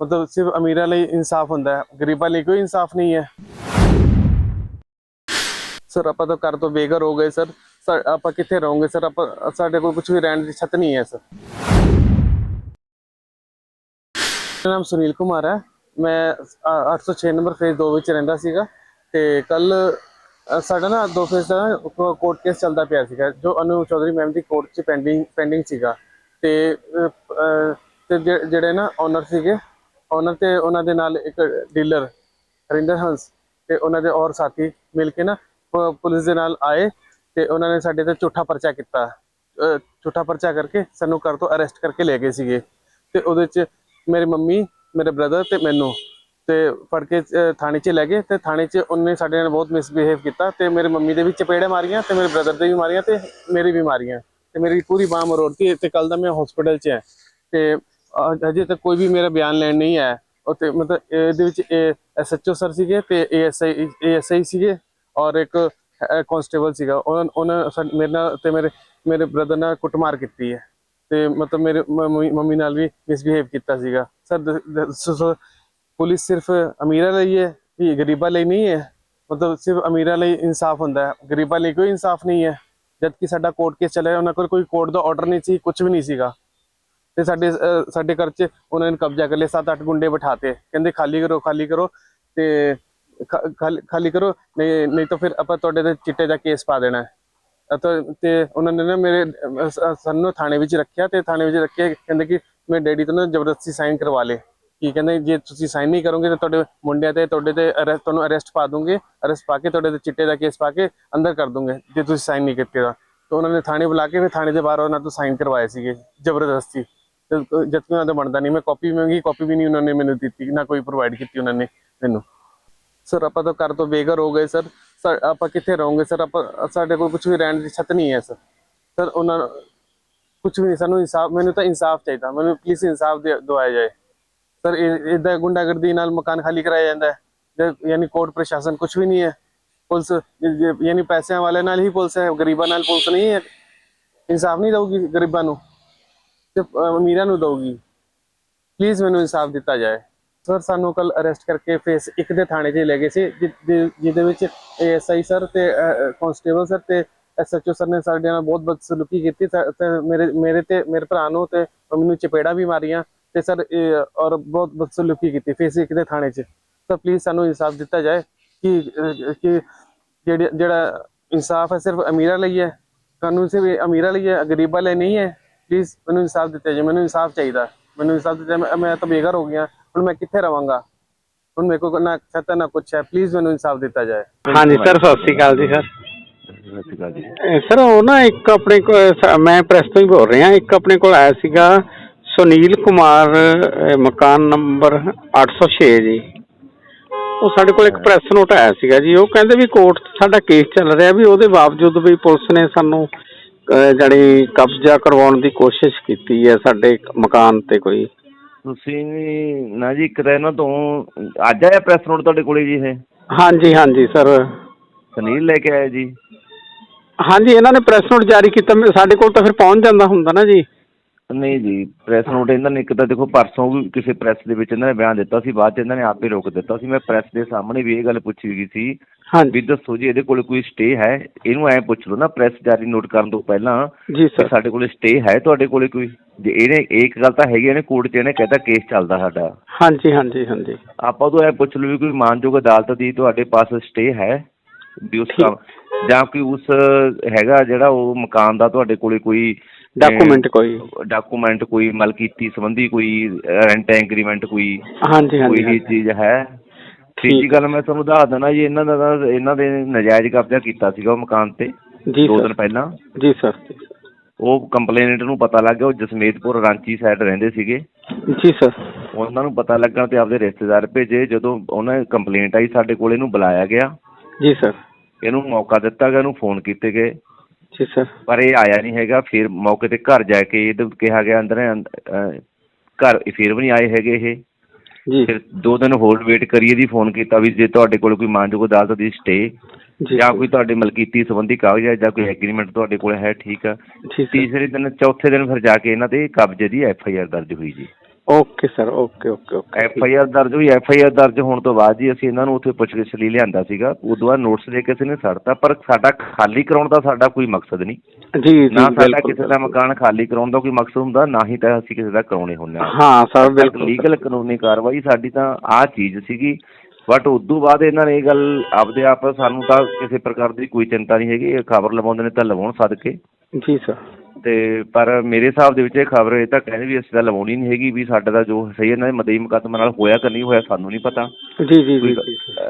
ਮਤਲਬ ਸਿਰਫ ਅਮੀਰਾਂ ਲਈ ਇਨਸਾਫ ਹੁੰਦਾ ਹੈ ਗਰੀਬਾਂ ਲਈ ਕੋਈ ਇਨਸਾਫ ਨਹੀਂ ਹੈ। ਸਰ ਆਪਾਂ ਤਾਂ ਘਰ ਤੋਂ ਬੇਘਰ ਹੋ ਗਏ ਸਰ ਆਪਾਂ ਕਿੱਥੇ ਰਹੋਗੇ ਸਰ ਆਪਾਂ ਸਾਡੇ ਕੋਲ ਕੁਝ ਵੀ ਰਹਿਣ ਦੀ ਛੱਤ ਨਹੀਂ ਹੈ ਸਰ ਮੇਰਾ ਨਾਮ ਸੁਨੀਲ ਕੁਮਾਰ ਹੈ। ਮੈਂ ਅ, 806 ਨੰਬਰ ਫੇਜ਼ 2 ਵਿੱਚ ਰਹਿੰਦਾ ਸੀਗਾ। ਤੇ ਕੱਲ ਸਾਡਾ ਨਾ ਦੋ ਫੇਜ਼ ਦਾ ਕੋਰਟ ਕੇਸ ਚੱਲਦਾ ਪਿਆ ਸੀਗਾ ਜੋ ਅਨੂ ਚੌਧਰੀ ਮੈਮ ਦੀ ਕੋਰਟ 'ਚ ਪੈਂਡਿੰਗ ਪੈਂਡਿੰਗ ਸੀਗਾ। ਤੇ ਤੇ ਜਿਹੜੇ ਨਾ ਓਨਰ ਸੀਗੇ ਉਹਨਾਂ ਤੇ ਉਹਨਾਂ ਦੇ ਨਾਲ ਇੱਕ ਡੀਲਰ ਹਰਿੰਦਰ ਹੰਸ ਤੇ ਉਹਨਾਂ ਦੇ ਔਰ ਸਾਥੀ ਮਿਲ ਕੇ ਨਾ ਪੁਲਿਸ ਦੇ ਨਾਲ ਆਏ ਤੇ ਉਹਨਾਂ ਨੇ ਸਾਡੇ ਤੇ ਝੂਠਾ ਪਰਚਾ ਕੀਤਾ। ਝੂਠਾ ਪਰਚਾ ਕਰਕੇ ਸਾਨੂੰ ਘਰ ਤੋਂ ਅਰੈਸਟ ਕਰਕੇ ਲੈ ਗਏ ਸੀਗੇ। ਤੇ ਉਹਦੇ ਚ ਮੇਰੀ ਮੰਮੀ, ਮੇਰੇ ਬ੍ਰਦਰ ਤੇ ਮੈਨੂੰ ਤੇ ਫੜ ਕੇ ਥਾਣੇ 'ਚ ਲੈ ਗਏ ਤੇ ਥਾਣੇ 'ਚ ਉਹਨੇ ਸਾਡੇ ਨਾਲ ਬਹੁਤ ਮਿਸਬਿਹੇਵ ਕੀਤਾ ਤੇ ਮੇਰੇ ਮੰਮੀ ਦੇ ਵੀ ਚਪੇੜੇ ਮਾਰੀਆਂ ਤੇ ਮੇਰੇ ਬ੍ਰਦਰ ਦੇ ਵੀ ਮਾਰੀਆਂ ਤੇ ਮੇਰੀ ਵੀ ਮਾਰੀਆਂ ਤੇ ਮੇਰੀ ਪੂਰੀ ਬਾਹ ਮਰੋੜਤੀ ਤੇ ਕੱਲ ਦਾ ਮੈਂ ਹਸਪੀਟਲ 'ਚ ਹਾਂ ਤੇ ਅਜੇ ਤੱਕ ਕੋਈ ਵੀ ਮੇਰਾ ਬਿਆਨ ਲੈਣ ਨਹੀਂ ਆਇਆ। ਉੱਥੇ ਮਤਲਬ ਇਹਦੇ ਵਿੱਚ ਐਸਐਚਓ ਸਰ ਸੀਗੇ ਤੇ ਏਐਸਆਈ ਏਐਸਆਈ ਸੀਗੇ ਔਰ ਇੱਕ ਕਨਸਟੇਬਲ ਸੀਗਾ। ਉਹਨਾਂ ਉਹਨਾਂ ਸਾ- ਮੇਰੇ ਨਾਲ ਤੇ ਮੇਰੇ ਮੇਰੇ ਬ੍ਰਦਰ ਨਾਲ ਕੁੱਟਮਾਰ ਕੀਤੀ ਹੈ। ਤੇ ਮਤਲਬ ਮੇਰੇ ਮੰਮੀ ਮੰਮੀ ਨਾਲ ਵੀ ਮਿਸਬਿਹੇਵ ਕੀਤਾ ਸੀਗਾ। ਸਰ ਪੁਲਿਸ ਸਿਰਫ ਅਮੀਰਾਂ ਲਈ ਹੈ ਇਹ ਗਰੀਬਾਂ ਲਈ ਨਹੀਂ ਹੈ? ਮਤਲਬ ਸਿਰਫ ਅਮੀਰਾਂ ਲਈ ਇਨਸਾਫ ਹੁੰਦਾ ਹੈ। ਗਰੀਬਾਂ ਲਈ ਕੋਈ ਇਨਸਾਫ ਨਹੀਂ ਹੈ। ਜਦ ਕਿ ਸਾਡਾ ਕੋਰਟ ਕੇਸ ਚੱਲਿਆ, ਉਹਨਾਂ ਕੋਲ ਕੋਈ ਕੋਰਟ ਦਾ ਆਰਡਰ ਨਹੀਂ ਸੀ ਕੁਝ ਵੀ ਨਹੀਂ ਸੀਗਾ। ਤੇ ਸਾਡੇ ਸਾਡੇ ਘਰ 'ਚ ਉਹਨਾਂ ਨੇ ਕਬਜ਼ਾ ਕਰ ਲਿਆ, ਸੱਤ ਅੱਠ ਗੁੰਡੇ ਬਿਠਾਤੇ। ਕਹਿੰਦੇ, ਖਾਲੀ ਕਰੋ ਖਾਲੀ ਕਰੋ। ਤੇ ਖਾ- ਖਾਲੀ ਖਾਲੀ ਕਰੋ, ਨਹੀਂ ਨਹੀਂ ਤਾਂ ਫਿਰ ਆਪਾਂ ਤੁਹਾਡੇ ਤੇ ਚਿੱਟੇ ਦਾ ਕੇਸ ਪਾ ਦੇਣਾ ਅਤੇ ਤੇ ਉਹਨਾਂ ਨੇ ਨਾ ਮੇਰੇ ਸਾਨੂੰ ਥਾਣੇ ਵਿੱਚ ਰੱਖਿਆ ਤੇ ਥਾਣੇ ਵਿੱਚ ਰੱਖਿਆ, ਕਹਿੰਦੇ ਕਿ ਮੇਰੇ ਡੈਡੀ ਤੋਂ ਨਾ ਜ਼ਬਰਦਸਤੀ ਸਾਈਨ ਕਰਵਾ ਲੇ ਕੀ ਕਹਿੰਦੇ, ਜੇ ਤੁਸੀਂ ਸਾਈਨ ਨਹੀਂ ਕਰੋਗੇ ਤਾਂ ਤੁਹਾਡੇ ਮੁੰਡਿਆਂ ਤੇ, ਤੁਹਾਡੇ ਤੇ arrest- ਤੁਹਾਨੂੰ ਅਰੈਸਟ ਪਾ ਦੂੰਗੇ। ਅਰੈਸਟ ਪਾ ਕੇ ਤੁਹਾਡੇ ਤੇ ਚਿੱਟੇ ਦਾ ਕੇਸ ਪਾ ਕੇ ਅੰਦਰ ਕਰ ਦੂੰਗੇ, ਜੇ ਤੁਸੀਂ ਸਾਈਨ ਨਹੀਂ ਕੀਤੇ ਤਾਂ। ਤਾਂ ਉਹਨਾਂ ਨੇ ਥਾਣੇ ਬੁਲਾ ਕੇ ਫਿਰ ਥਾਣੇ ਦੇ ਬਾਹਰ ਉਹਨਾਂ ਤੋਂ ਸਾਈਨ ਕਰਵਾਏ ਸੀਗੇ, ਜ਼ਬਰਦਸਤੀ। ਜਦਕਿ ਉਹਨਾਂ ਦਾ ਬਣਦਾ ਨਹੀਂ। ਮੈਂ ਕਾਪੀ ਮੰਗੀ ਕਾਪੀ ਵੀ ਨਹੀਂ ਉਹਨਾਂ ਨੇ ਮੈਨੂੰ ਦਿੱਤੀ, ਨਾ ਕੋਈ ਪ੍ਰੋਵਾਈਡ ਕੀਤੀ ਉਹਨਾਂ ਨੇ ਮੈਨੂੰ। ਸਰ ਆਪਾਂ ਤਾਂ ਘਰ ਤੋਂ ਬੇਘਰ ਹੋ ਗਏ ਸਰ ਆਪਾਂ ਕਿੱਥੇ ਰਹੋਗੇ ਸਰ ਆਪਾਂ, ਸਾਡੇ ਕੋਲ ਕੁਝ ਵੀ ਰਹਿਣ ਦੀ ਛੱਤ ਨਹੀਂ ਹੈ ਸਰ ਸਰ ਉਹਨਾਂ ਕੁਝ ਵੀ ਨਹੀਂ, ਸਾਨੂੰ ਇਨਸਾਫ, ਮੈਨੂੰ ਤਾਂ ਇਨਸਾਫ ਚਾਹੀਦਾ। ਮੈਨੂੰ ਪਲੀਜ਼ ਇਨਸਾਫ ਦੇ- ਦਵਾਇਆ ਜਾਏ। ਸਰ ਇਦਾਂ ਗੁੰਡਾਗਰਦੀ ਨਾਲ ਮਕਾਨ ਖਾਲੀ ਕਰਾਇਆ ਜਾਂਦਾ ਹੈ। ਯਾਨੀ ਕੋਰਟ ਪ੍ਰਸ਼ਾਸਨ ਕੁਝ ਵੀ ਨਹੀਂ ਹੈ, ਪੁਲਿਸ ਯਾਨੀ ਪੈਸਿਆਂ ਵਾਲੇ ਨਾਲ ਹੀ ਪੁਲਿਸ ਹੈ, ਗਰੀਬਾਂ ਨਾਲ ਪੁਲਿਸ ਨਹੀਂ ਹੈ। ਇਨਸਾਫ ਨਹੀਂ ਦਊਗੀ ਗਰੀਬਾਂ ਨੂੰ। ਤੇ ਅਮੀਰਾਂ ਨੂੰ ਦਊਗੀ। ਪਲੀਜ਼ ਮੈਨੂੰ ਇਨਸਾਫ ਦਿੱਤਾ ਜਾਏ। ਸਰ ਸਾਨੂੰ ਕੱਲ ਅਰੈਸਟ ਕਰਕੇ ਫੇਸ ਇੱਕ ਦੇ ਥਾਣੇ 'ਚ ਲੈ ਗਏ ਸੀ ਜਿ- ਜਿਹਦੇ ਵਿੱਚ ਏਐਸਆਈ ਸਰ ਤੇ ਕਨਸਟੇਬਲ ਸਰ ਤੇ ਐਸਐਚਓ ਸਰ ਨੇ ਸਾਡੇ ਨਾਲ ਬਹੁਤ ਬਦਸਲੂਕੀ ਕੀਤੀ। ਤੇ ਮੇਰੇ ਮੇਰੇ ਤੇ ਮੇਰੇ ਭਰਾ ਨੂੰ ਤੇ ਮੈਨੂੰ ਚਪੇੜਾ ਵੀ ਮਾਰੀਆਂ ਤੇ ਸਰ ਔਰ ਬਹੁਤ ਬਦਸਲੂਕੀ ਕੀਤੀ ਫੇਸ ਇੱਕ ਦੇ ਥਾਣੇ 'ਚ। ਤਾਂ ਪਲੀਜ਼ ਸਾਨੂੰ ਇਨਸਾਫ ਦਿੱਤਾ ਜਾਏ ਕਿ ਅਹ, ਕਿ ਜਿਹੜਾ ਇਨਸਾਫ ਹੈ ਸਿਰਫ ਅਮੀਰਾਂ ਲਈ ਹੈ। ਕਾਨੂੰਨ ਸਿਰਫ ਅਮੀਰਾਂ ਲਈ ਹੈ ਗਰੀਬਾਂ ਲਈ ਨਹੀਂ ਹੈ। ਪਲੀਜ਼ ਮੈਨੂੰ ਇਨਸਾਫ ਦਿੱਤਾ ਜਾਏ ਮੈਨੂੰ ਇਨਸਾਫ ਚਾਹੀਦਾ। ਮੈਨੂੰ ਇਨਸਾਫ ਦਿੱਤਾ। ਮੈਂ ਮੈਂ ਤਾਂ ਬੇਘਰ ਹੋ ਗਿਆ। ਹੁਣ ਮੈਂ ਕਿੱਥੇ ਰਵਾਂਗਾ? ਹੁਣ ਮੇਰੇ ਕੋਲ ਨਾ ਛੱਤ ਹੈ, ਨਾ ਕੁਛ ਹੈ। ਪਲੀਜ਼ ਮੈਨੂੰ ਇਨਸਾਫ ਦਿੱਤਾ ਜਾਏ। ਹਾਂਜੀ ਸਰ ਸਤਿ ਸ਼੍ਰੀ ਅਕਾਲ ਜੀ ਸਰ ਸਤਿ ਸ਼੍ਰੀ ਅਕਾਲ ਜੀ। ਅਹ ਸਰ ਉਹ ਨਾ ਇੱਕ ਆਪਣੇ ਕੋਲ ਸ- ਮੈਂ ਪ੍ਰੈਸ ਤੋਂ ਹੀ ਬੋਲ ਰਿਹਾ। ਇੱਕ ਆਪਣੇ ਕੋਲ ਆਇਆ ਸੀਗਾ ਸੁਨੀਲ ਕੁਮਾਰ ਅਹ ਮਕਾਨ ਨੰਬਰ 806 ਜੀ। ਉਹ ਸਾਡੇ ਕੋਲ ਇੱਕ ਪ੍ਰੈਸ ਨੋਟ ਆਇਆ ਸੀਗਾ ਜੀ। ਉਹ ਕਹਿੰਦੇ ਵੀ ਕੋਰਟ ਸਾਡਾ ਕੇਸ ਚੱਲ ਰਿਹਾ ਵੀ ਉਹਦੇ ਬਾਵਜੂਦ ਵੀ ਪੁਲਿਸ ਨੇ ਸਾਨੂੰ ਜਿਹੜੀ ਕਬਜ਼ਾ ਕਰਵਾਉਣ ਦੀ ਕੋਸ਼ਿਸ਼ ਕੀਤੀ ਹੈ ਸਾਡੇ ਮਕਾਨ ਤੇ ਕੋਈ। ਤੁਸੀਂ ਨਾ ਜੀ ਇੱਕ ਤਾਂ ਇਹਨਾਂ ਤੋਂ ਅੱਜ ਆਇਆ ਪ੍ਰੈਸ ਨੋਟ ਤੁਹਾਡੇ ਕੋਲੇ ਜੀ ਇਹ? ਹਾਂਜੀ ਹਾਂਜੀ ਸਰ। ਸੁਨੀਲ ਲੈ ਕੇ ਆਇਆ ਜੀ? ਹਾਂਜੀ ਇਹਨਾਂ ਨੇ ਪ੍ਰੈਸ ਨੋਟ ਜਾਰੀ ਕੀਤਾ। ਮੈਂ- ਸਾਡੇ ਕੋਲ ਤਾਂ ਫਿਰ ਪਹੁੰਚ ਜਾਂਦਾ ਹੁੰਦਾ ਨਾ ਜੀ। ਨਹੀਂ ਜੀ ਪ੍ਰੈਸ ਨੋਟ ਇਹਨਾਂ ਨੇ ਇੱਕ ਤਾਂ ਦੇਖੋ ਪਰਸੋਂ ਵੀ ਕਿਸੇ ਪ੍ਰੈਸ ਦੇ ਵਿੱਚ ਇਹਨਾਂ ਨੇ ਬਿਆਨ ਦਿੱਤਾ ਸੀ ਬਾਅਦ ਚ ਇਹਨਾਂ ਨੇ ਆਪੇ ਰੋਕ ਦਿੱਤਾ ਸੀ। ਮੈਂ ਪ੍ਰੈਸ ਦੇ ਸਾਹਮਣੇ ਵੀ ਇਹ ਗੱਲ ਪੁੱਛੀ ਗਈ ਸੀ ਵੀ ਹਾਂਜੀ ਦੱਸੋ ਜੀ ਇਹਦੇ ਕੋਲ ਕੋਈ ਸਟੇ ਹੈ? ਇਹਨੂੰ ਐ ਪੁੱਛ ਲਓ ਨਾ ਪ੍ਰੈਸ ਜਾਰੀ ਨੋਟ ਕਰਨ ਤੋਂ ਪਹਿਲਾਂ ਜੀ ਵੀ ਸਰ ਸਾਡੇ ਕੋਲ ਸਟੇ ਹੈ ਤੁਹਾਡੇ ਕੋਲੇ ਕੋਈ? ਜੇ ਇਹਨੇ ਇੱਕ ਗੱਲ ਤਾਂ ਹੈਗੀ ਇਹਨੇ ਕੋਰਟ 'ਚ ਇਹਨੇ ਕਹਿਤਾ ਕੇਸ ਚੱਲਦਾ ਸਾਡਾ। ਹਾਂਜੀ ਹਾਂਜੀ ਹਾਂਜੀ। ਆਪਾਂ ਤੋਂ ਇਹ ਪੁੱਛ ਲਓ ਵੀ ਕੋਈ ਮਾਨਯੋਗ ਅਦਾਲਤ ਦੀ ਤੁਹਾਡੇ ਪਾਸ ਸਟੇ ਹੈ? ਵੀ ਉਸ। ਕੰਮ ਜਾਂ ਕੋਈ ਉਸ ਹੈਗਾ ਜਿਹੜਾ ਉਹ ਮਕਾਨ ਦਾ ਤੁਹਾਡੇ ਕੋਲੇ ਕੋਈ ਡਾਕੂਮੈਂਟ ਕੋਈ। ਡਾਕੂਮੈਂਟ ਕੋਈ ਮਲਕੀਤੀ ਸੰਬੰਧੀ ਕੋਈ ਰੈਂਟ ਐਗਰੀਮੈਂਟ ਕੋਈ? ਹਾਂਜੀ ਕੋਈ ਹਾਂਜੀ ਇਹ ਹਾਂਜੀ। ਚੀਜ਼ ਹੈ? ਤੀਜੀ। ਗੱਲ ਮੈਂ ਤੁਹਾਨੂੰ ਦੱਸ ਦਿੰਦਾ ਜੀ ਇਹਨਾਂ ਦਾ ਤਾਂ- ਇਹਨਾਂ ਦੇ ਨਜਾਇਜ਼ ਕਬਜ਼ਾ ਕੀਤਾ ਸੀਗਾ ਉਹ ਮਕਾਨ ਤੇ ਜੀ ਦੋ ਸਰ। ਦਿਨ ਪਹਿਲਾਂ। ਜੀ ਸਰ। ਉਹ ਕੰਪਲੇਨਟ ਨੂੰ ਪਤਾ ਲੱਗ ਗਿਆ ਉਹ ਜਸਮੇਤਪੁਰ ਰਾਂਚੀ ਸਾਈਡ ਰਹਿੰਦੇ ਸੀਗੇ। ਜੀ ਸਰ। ਉਹਨਾਂ ਨੂੰ ਪਤਾ ਲੱਗਣ ਤੇ ਆਪਦੇ ਰਿਸ਼ਤੇਦਾਰ ਭੇਜੇ ਜਦੋਂ ਉਹਨਾਂ ਦੀ ਕੰਪਲੇਂਟ ਆਈ ਸਾਡੇ ਕੋਲ ਇਹਨੂੰ ਬੁਲਾਇਆ ਗਿਆ। ਜੀ ਸਰ। ਇਹਨੂੰ ਮੌਕਾ ਦਿੱਤਾ ਗਿਆ ਇਹਨੂੰ ਫੋਨ ਕੀਤੇ ਗਏ। ਜੀ ਸਰ। ਪਰ ਇਹ ਆਇਆ ਨਹੀਂ ਹੈਗਾ ਫਿਰ ਮੌਕੇ ਤੇ ਘਰ ਜਾ ਕੇ ਇਹਨੂੰ ਕਿਹਾ ਗਿਆ ਅੰਦਰ ਅਹ, ਘਰ ਫਿਰ ਵੀ ਨਹੀਂ ਆਏ ਹੈਗੇ ਇਹ। ਜੀ। ਫਿਰ ਦੋ ਦਿਨ ਹੋਰ ਵੇਟ ਕਰੀਏ ਦੀ ਫੋਨ ਕੀਤਾ ਵੀ ਜੇ ਤੁਹਾਡੇ ਕੋਲ ਕੋਈ ਮਾਨਯੋਗ ਅਦਾਲਤ ਦੀ ਸਟੇ ਜੀ ਜਾਂ ਕੋਈ ਤੁਹਾਡੇ ਮਲਕੀਤੀ ਸੰਬੰਧੀ ਕਾਗਜ਼ਾਤ ਜਾਂ ਕੋਈ ਐਗਰੀਮੈਂਟ ਤੁਹਾਡੇ ਕੋਲ ਹੈ ਠੀਕ ਆ। ਜੀ ਸਰ ਤੀਸਰੇ ਦਿਨ ਚੌਥੇ ਦਿਨ ਫਿਰ ਜਾ ਕੇ ਇਹਨਾਂ ਤੇ ਕਬਜ਼ੇ ਦੀ ਐਫ ਆਈ ਆਰ ਦਰਜ ਹੋਈ ਜੀ। Okay sir okay okay okay F I R ਦਰਜ ਹੋਈ ਐਫ ਆਈ ਆਰ ਦਰਜ ਹੋਣ ਤੋਂ ਬਾਅਦ ਜੀ ਅਸੀਂ ਇਹਨਾਂ ਨੂੰ ਉੱਥੇ ਪੁੱਛਗਿੱਛ ਲਈ ਲਿਆਂਦਾ ਸੀਗਾ। ਉਦੋਂ ਬਾਅਦ ਨੋਟਿਸ ਦੇ ਕੇ ਅਸੀਂ ਨੇ ਛੱਡਤਾ ਪਰ ਸਾਡਾ ਖਾਲੀ ਕਰਾਉਣ ਦਾ ਸਾਡਾ ਕੋਈ ਮਕਸਦ ਨਹੀਂ। ਜੀ ਜੀ ਨਾ ਸਾਡਾ ਕਿਸੇ ਦਾ ਮਕਾਨ ਖਾਲੀ ਕਰਾਉਣ ਦਾ ਕੋਈ ਮਕਸਦ ਹੁੰਦਾ ਨਾ ਹੀ ਤਾਂ ਅਸੀਂ ਕਿਸੇ ਦਾ ਕਰਾਉਣੇ ਹੁੰਦੇ ਹਾਂ। ਹਾਂ ਸਰ ਬਿਲਕੁਲ ਲੀਗਲ ਕਾਨੂੰਨੀ ਕਾਰਵਾਈ ਸਾਡੀ ਤਾਂ ਆਹ ਚੀਜ਼ ਸੀਗੀ। ਬਟ ਉਦੋਂ ਬਾਅਦ ਇਹਨਾਂ ਨੇ ਇਹ ਗੱਲ ਆਪਦੇ ਆਪ ਸਾਨੂੰ ਤਾਂ ਕਿਸੇ ਪ੍ਰਕਾਰ ਦੀ ਕੋਈ ਚਿੰਤਾ ਨਹੀਂ ਹੈਗੀ। ਇਹ ਖਬਰ ਲਵਾਉਂਦੇ ਨੇ ਤਾਂ ਲਵਾਉਣ ਸਦਕੇ। ਜੀ ਸਰ। ਤੇ ਪਰ ਮੇਰੇ ਹਿਸਾਬ ਦੇ ਵਿੱਚ ਇਹ ਖਬਰ ਇਹ ਤਾਂ ਕਹਿੰਦੇ ਵੀ ਅਸੀਂ ਤਾਂ ਲਵਾਉਣੀ ਨਹੀਂ ਹੈਗੀ ਵੀ ਸਾਡਾ ਦਾ ਜੋ ਸਹੀ ਇਹਨਾਂ ਦੇ ਮਦਈ ਮੁਕੱਦਮੇ ਨਾਲ ਹੋਇਆ ਕਿ ਨਹੀਂ ਹੋਇਆ ਸਾਨੂੰ ਨਹੀਂ ਪਤਾ। ਜੀ ਜੀ ਜੀ।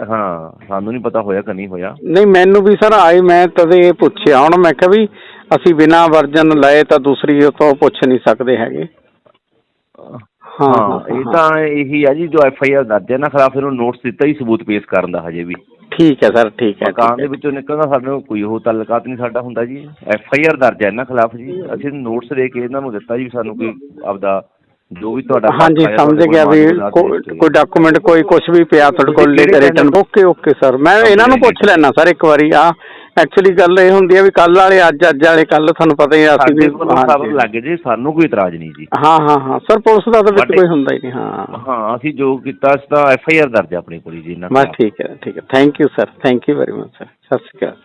ਹਾਂ ਸਾਨੂੰ ਨਹੀਂ ਪਤਾ ਹੋਇਆ ਕਿ ਨਹੀਂ ਹੋਇਆ। ਨਹੀਂ ਮੈਨੂੰ ਵੀ ਸਰ ਆਏ ਮੈਂ ਤਦੇ ਇਹ ਪੁੱਛਿਆ। ਹੁਣ ਮੈਂ ਕਿਹਾ ਵੀ ਅਸੀਂ ਬਿਨਾਂ ਵਰਜਨ ਲਏ ਤਾਂ ਦੂਸਰੀ ਤੋਂ ਪੁੱਛ ਨਹੀਂ ਸਕਦੇ ਹੈਗੇ। ਹਾਂ। ਇਹ ਤਾਂ ਇਹੀ ਆ ਜੀ ਜੋ ਐਫ ਆਈ ਆਰ ਦਰਜ ਹੈ ਇਹਨਾਂ ਖਿਲਾਫ ਇਹਨੂੰ ਨੋਟਿਸ ਦਿੱਤਾ ਹੀ ਸਬੂਤ ਪੇਸ਼ ਕਰਨ ਦਾ ਹਜੇ ਵੀ। ਠੀਕ ਹੈ ਸਰ ਠੀਕ ਹੈ ਮਕਾਨ ਦੇ। ਵਿੱਚੋਂ ਨਿਕਲਦਾ ਸਾਨੂੰ ਕੋਈ ਉਹ ਤਾਲੁਕਾਤ ਨਹੀਂ ਸਾਡਾ ਹੁੰਦਾ ਜੀ। ਐਫ ਆਈ ਆਰ ਦਰਜ ਹੈ ਇਹਨਾਂ ਖਿਲਾਫ ਜੀ ਅਸੀਂ ਨੋਟਿਸ ਦੇ ਕੇ ਇਹਨਾਂ ਨੂੰ ਦਿੱਤਾ ਜੀ ਸਾਨੂੰ ਕੋਈ ਆਪਦਾ ਜੋ ਵੀ ਤੁਹਾਡਾ ਹਾਂਜੀ ਸਮਝ ਗਿਆ ਵੀ। ਕੋਈ ਡਾਕੂਮੈਂਟ ਕੋਈ ਕੁਝ ਵੀ ਪਿਆ ਤੁਹਾਡੇ ਕੋਲ ਰਿਟਨ ਓਕੇ ਓਕੇ ਸਰ ਮੈਂ ਇਹਨਾਂ ਨੂੰ ਪੁੱਛ ਲੈਣਾ ਸਰ ਇੱਕ ਵਾਰੀ ਆ ਐਕਚੁਅਲੀ ਗੱਲ ਇਹ ਹੁੰਦੀ ਹੈ ਵੀ ਕੱਲ ਵਾਲੇ ਅੱਜ ਅੱਜ ਵਾਲੇ ਕੱਲ ਤੁਹਾਨੂੰ ਪਤਾ ਹੀ ਆ ਅਸੀਂ ਵੀ ਹਾਂਜੀ। ਲੱਗ ਜੇ ਸਾਨੂੰ ਕੋਈ ਇਤਰਾਜ਼ ਨਹੀਂ ਜੀ। ਹਾਂ ਹਾਂ ਹਾਂ ਸਰ ਪੁਲਿਸ ਦਾ ਤਾਂ ਵਿੱਚ ਕੋਈ ਹੁੰਦਾ ਹੀ ਨਹੀਂ ਹਾਂ। ਹਾਂ ਅਸੀਂ ਜੋ ਕੀਤਾ ਅਸੀਂ ਤਾਂ ਐਫ ਆਈ ਆਰ ਦਰਜ ਹੈ ਆਪਣੀ ਕੋਲ ਜੀ ਇਹਨਾਂ ਬਸ ਖਿਲਾਫ। ਠੀਕ ਹੈ ਠੀਕ ਹੈ। Thank you sir thank you very much sir Sat Sri Akal.